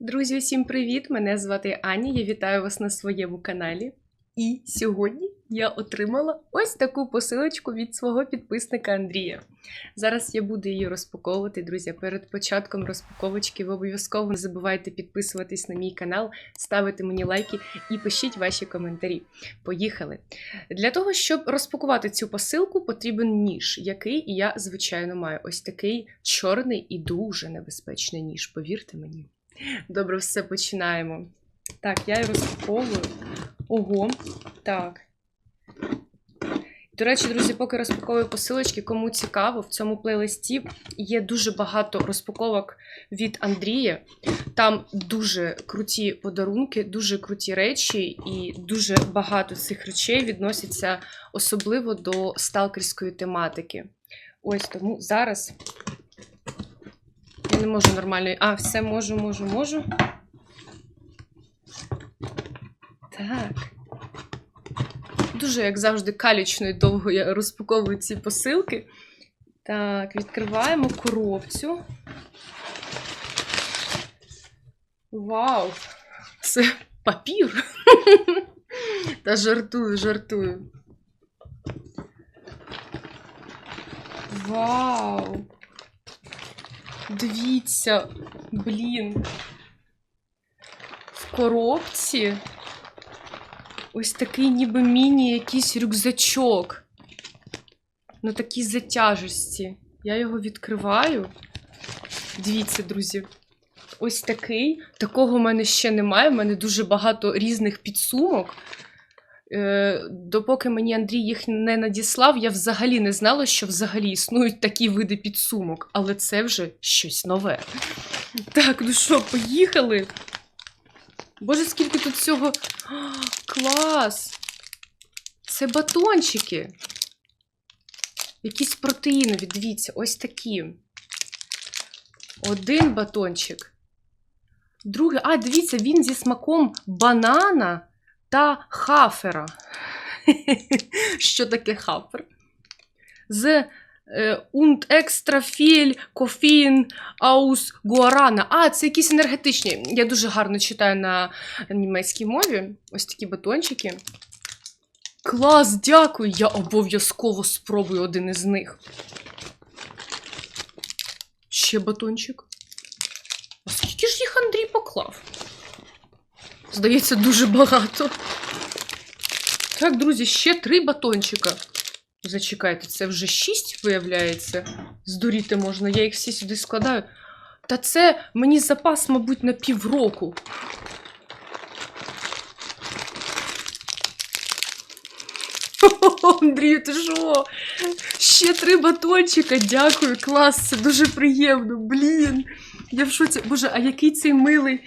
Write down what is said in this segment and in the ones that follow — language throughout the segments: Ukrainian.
Друзі, всім привіт! Мене звати Аня. Я вітаю вас на своєму каналі. І сьогодні я отримала ось таку посилочку від свого підписника Андрія. Зараз я буду її розпаковувати, друзі. Перед початком розпаковочки ви обов'язково не забувайте підписуватись на мій канал, ставити мені лайки і пишіть ваші коментарі. Поїхали! Для того, щоб розпакувати цю посилку, потрібен ніж, який я, звичайно, маю. Ось такий чорний і дуже небезпечний ніж, повірте мені. Добре, все починаємо. Так, я її розпаковую. Ого, так. До речі, друзі, поки розпаковую посилочки, кому цікаво, в цьому плейлисті є дуже багато розпаковок від Андрія. Там дуже круті подарунки, дуже круті речі, і дуже багато цих речей відносяться особливо до сталкерської тематики. Ось тому зараз я не можу нормально. А, все можу, можу, можу. Так. Дуже, як завжди, калічно і довго я розпаковую ці посилки. Так, відкриваємо коробцю. Вау! Це папір. Та жартую, жартую. Вау! Дивіться, блін. В коробці ось такий ніби міні якийсь рюкзачок. На такій затяжесті. Я його відкриваю. Дивіться, друзі. Ось такий. Такого в мене ще немає. У мене дуже багато різних підсумок. Е, допоки мені Андрій їх не надіслав, я взагалі не знала, що взагалі існують такі види підсумок, але це вже щось нове. Так, ну що, поїхали? Боже, скільки тут всього. А, клас! Це батончики. Якісь протеїнові, дивіться, ось такі. Один батончик. Другий. А, дивіться, він зі смаком банана та хафера. Що таке хафер? З und extra viel кофеїн aus guarana. А, це якісь енергетичні. Я дуже гарно читаю на німецькій мові. Ось такі батончики. Клас, дякую! Я обов'язково спробую один із них. Ще батончик. А скільки ж їх Андрій поклав? Здається, дуже багато. Так, друзі, ще три батончика. Зачекайте, це вже шість, виявляється. Здуріти можна, я їх всі сюди складаю. Та це мені запас, мабуть, на півроку. Андрій, ти що? Ще три батончика, дякую, клас, це дуже приємно. Блін. Я в шоці. Боже, а який цей милий.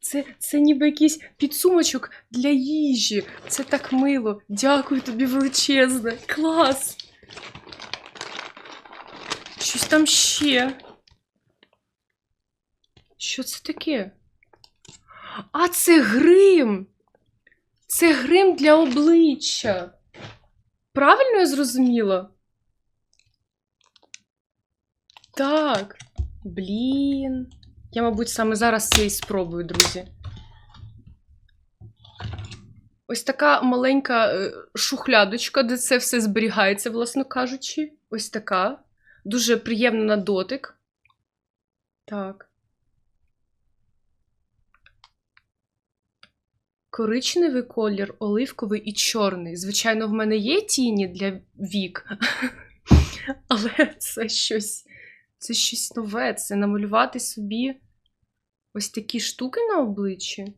Це, це ніби якийсь підсумочок для їжі. Це так мило. Дякую тобі величезне. Клас. Щось там ще. Що це таке? А, це грим. Це грим для обличчя. Правильно я зрозуміла? Так. Блін. Я, мабуть, саме зараз це і спробую, друзі. Ось така маленька е, шухлядочка, де це все зберігається, власно кажучи. Ось така. Дуже приємна на дотик. Так. Коричневий колір, оливковий і чорний. Звичайно, в мене є тіні для вік, але це щось. Це щось нове. Це намалювати собі ось такі штуки на обличчі.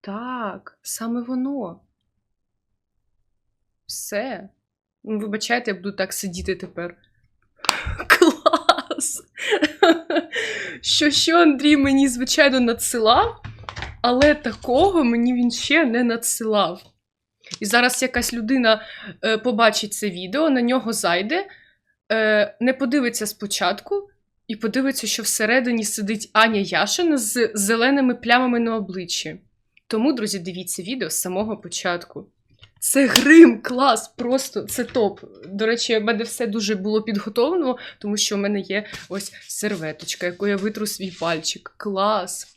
Так, саме воно. Все. Ну, вибачайте, я буду так сидіти тепер. Клас! Що, що Андрій мені, звичайно, надсилав, але такого мені він ще не надсилав. І зараз якась людина е, побачить це відео, на нього зайде е, не подивиться спочатку і подивиться, що всередині сидить Аня Яшина з зеленими плямами на обличчі. Тому, друзі, дивіться відео з самого початку. Це грим, клас, просто це топ. До речі, в мене все дуже було підготовлено, тому що в мене є ось серветочка, яку я витру свій пальчик. Клас.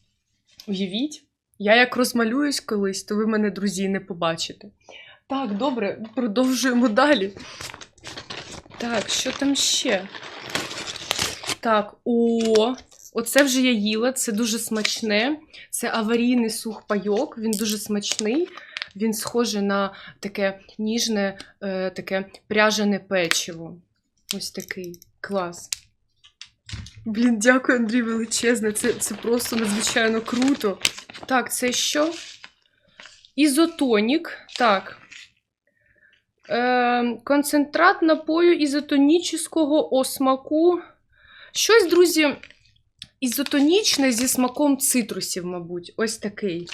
Уявіть, я як розмалююсь колись, то ви мене, друзі, не побачите. Так, добре, продовжуємо далі. Так, що там ще? Так, о, оце вже я їла, це дуже смачне. Це аварійний сухпайок, він дуже смачний. Він схожий на таке ніжне, е, таке пряжене печиво. Ось такий клас. Блін, дякую, Андрій, величезне. Це, це просто надзвичайно круто. Так, це що? Ізотонік. Так. Е, концентрат напою ізотонічного осмаку. Щось, друзі, ізотонічне зі смаком цитрусів, мабуть. Ось такий.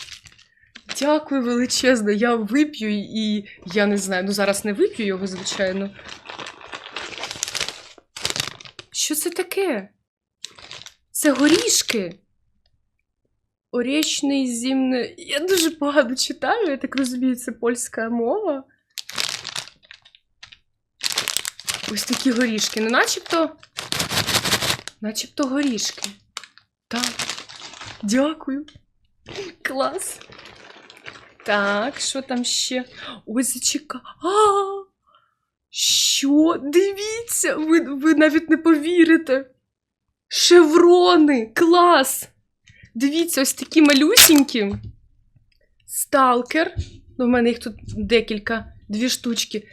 Дякую величезне. Я вип'ю і я не знаю, ну зараз не вип'ю його, звичайно. Що це таке? Це горішки. Орічний зімне. Я дуже погано читаю, я так розумію, це польська мова. Ось такі горішки. Ну, начебто. Начебто горішки. Так. Дякую. Клас. Так, що там ще? Ой, зачека. А! Що? Дивіться, ви, ви навіть не повірите. Шеврони! Клас! Дивіться, ось такі малюсінькі. Сталкер. Ну, в мене їх тут декілька, дві штучки.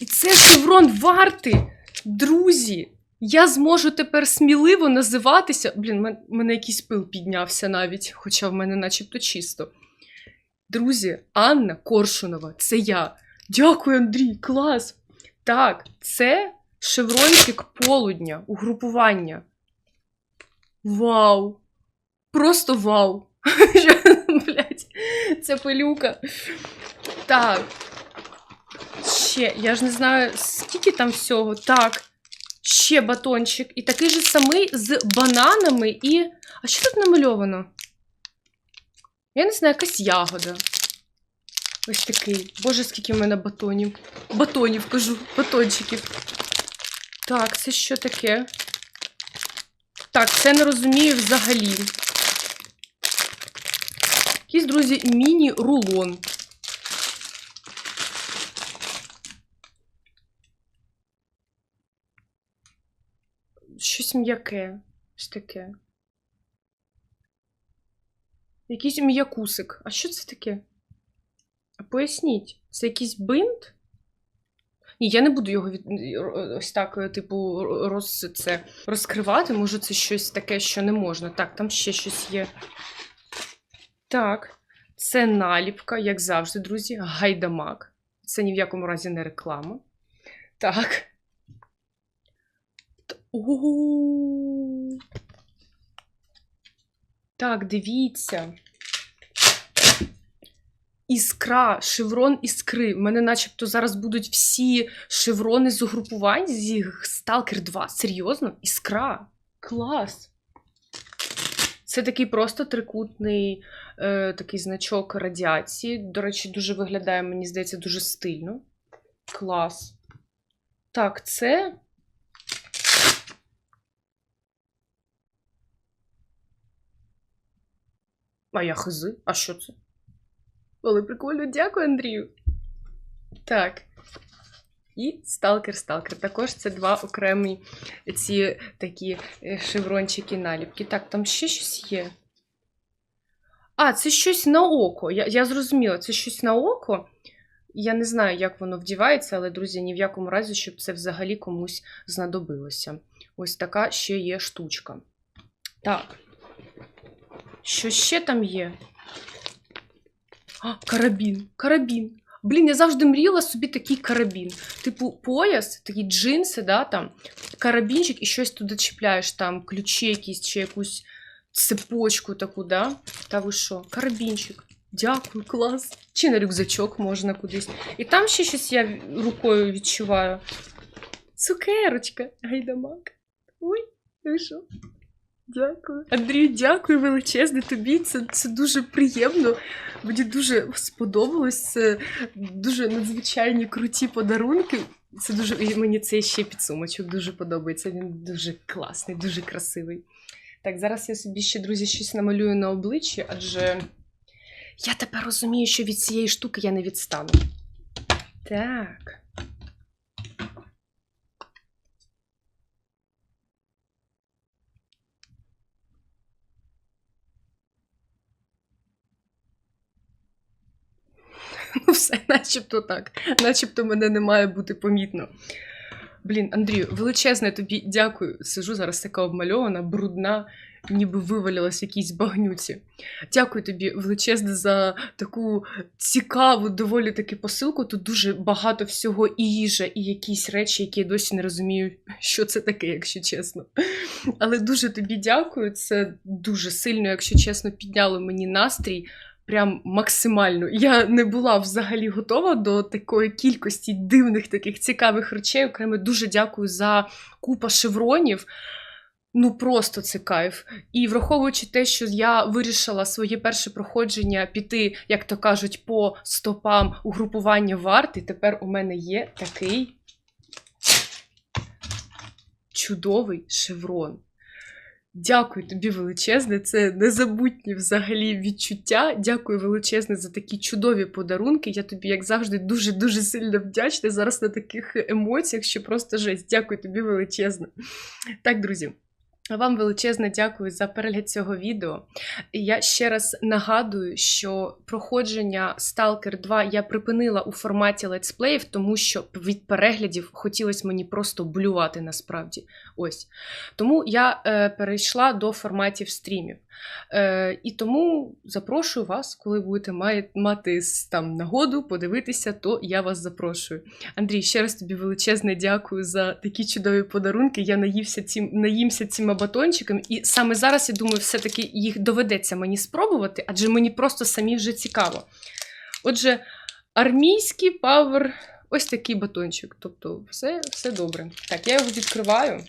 І це шеврон варти. Друзі, я зможу тепер сміливо називатися. Блін, мен- мене якийсь пил піднявся навіть, хоча в мене начебто чисто. Друзі, Анна Коршунова, це я. Дякую, Андрій, клас. Так, це шеврончик полудня, угрупування. Вау! Просто вау! Блять, це пилюка. Так. Ще, я ж не знаю, скільки там всього. Так. Ще батончик. І такий же самий з бананами і. А що тут намальовано? Я не знаю, якась ягода. Ось такий. Боже, скільки в мене батонів. Батонів кажу, батончиків. Так, це що таке? Так, це не розумію взагалі. Якийсь, друзі, міні-рулон. Щось м'яке. Ось таке. Якийсь м'якусик. А що це таке? А поясніть, це якийсь бинт? Ні, я не буду його від... ось так, е, типу, роз... це... розкривати. Може, це щось таке, що не можна. Так, там ще щось є. Так, це наліпка, як завжди, друзі. Гайдамак. Це ні в якому разі не реклама. Так. О. Так, дивіться. Іскра, шеврон іскри. У мене начебто зараз будуть всі шеврони з угрупувань зі Stalker 2. Серйозно? Іскра. Клас. Це такий просто трикутний е, такий значок радіації. До речі, дуже виглядає, мені здається, дуже стильно. Клас. Так, це. А я хизи? А що це? Але прикольно, дякую, Андрію. Так. І Сталкер Сталкер. Також це два окремі ці такі е, шеврончики наліпки. Так, там ще щось є. А, це щось на око. Я, я зрозуміла, це щось на око. Я не знаю, як воно вдівається, але, друзі, ні в якому разі, щоб це взагалі комусь знадобилося. Ось така ще є штучка. Так. Що ще там є? А, карабін. Карабін. Блін, я завжди мріяла собі такий карабін. Типу, пояс, такі джинси, да, там, карабінчик і щось туди чіпляєш, там, ключі якісь чи якусь цепочку таку, да? Та ви що? Карабінчик. Дякую, клас. Чи на рюкзачок можна кудись. І там ще щось я рукою відчуваю. Цукерочка, гайдамак. Ой, ви? Дякую. Андрію, дякую величезне тобі. Це, це дуже приємно. Мені дуже сподобалось. Це дуже надзвичайні круті подарунки. Це дуже і мені цей ще підсумочок дуже подобається. Він дуже класний, дуже красивий. Так, зараз я собі ще, друзі, щось намалюю на обличчі, адже я тепер розумію, що від цієї штуки я не відстану. Так. Ну, все, начебто так. Начебто мене не має бути помітно. Блін, Андрію, величезне тобі дякую. Сижу зараз така обмальована, брудна, ніби вивалилась в якійсь багнюці. Дякую тобі величезне за таку цікаву, доволі таки посилку. Тут дуже багато всього і їжа, і якісь речі, які я досі не розумію, що це таке, якщо чесно. Але дуже тобі дякую. Це дуже сильно, якщо чесно, підняло мені настрій. Прям максимально. Я не була взагалі готова до такої кількості дивних таких цікавих речей. Окремо дуже дякую за купа шевронів. Ну просто це кайф. І враховуючи те, що я вирішила своє перше проходження піти, як то кажуть, по стопам угрупування варт, і тепер у мене є такий чудовий шеврон. Дякую тобі величезне, це незабутні взагалі відчуття. Дякую величезне за такі чудові подарунки. Я тобі, як завжди, дуже-дуже сильно вдячна зараз на таких емоціях, що просто жесть. Дякую тобі величезне. Так, друзі. Вам величезне дякую за перегляд цього відео. Я ще раз нагадую, що проходження Stalker 2 я припинила у форматі летсплеїв, тому що від переглядів хотілося мені просто блювати насправді. Ось. Тому я е, перейшла до форматів стрімів. Е, і тому запрошую вас, коли будете мати там нагоду подивитися, то я вас запрошую. Андрій, ще раз тобі величезне дякую за такі чудові подарунки. Я наївся цим, наїмся цими батончиками, і саме зараз я думаю, все-таки їх доведеться мені спробувати, адже мені просто самі вже цікаво. Отже, армійський павер. Ось такий батончик. Тобто, все, все добре. Так, я його відкриваю.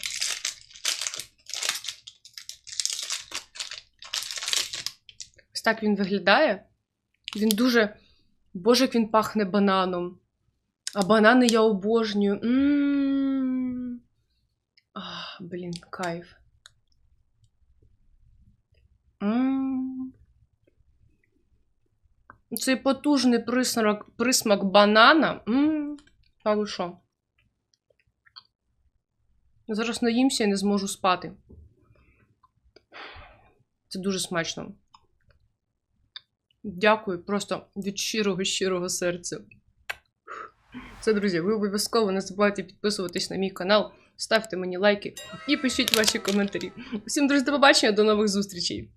Ось так він виглядає. Він дуже. Боже, як він пахне бананом. А банани я обожнюю. Блін, кайф. Цей потужний присмак, присмак банана. М. Та ви що? Зараз наїмся і не зможу спати. Це дуже смачно. Дякую просто від щирого щирого серця. Це, друзі, ви обов'язково не забувайте підписуватись на мій канал, ставте мені лайки і пишіть ваші коментарі. Усім, друзі, до побачення, до нових зустрічей!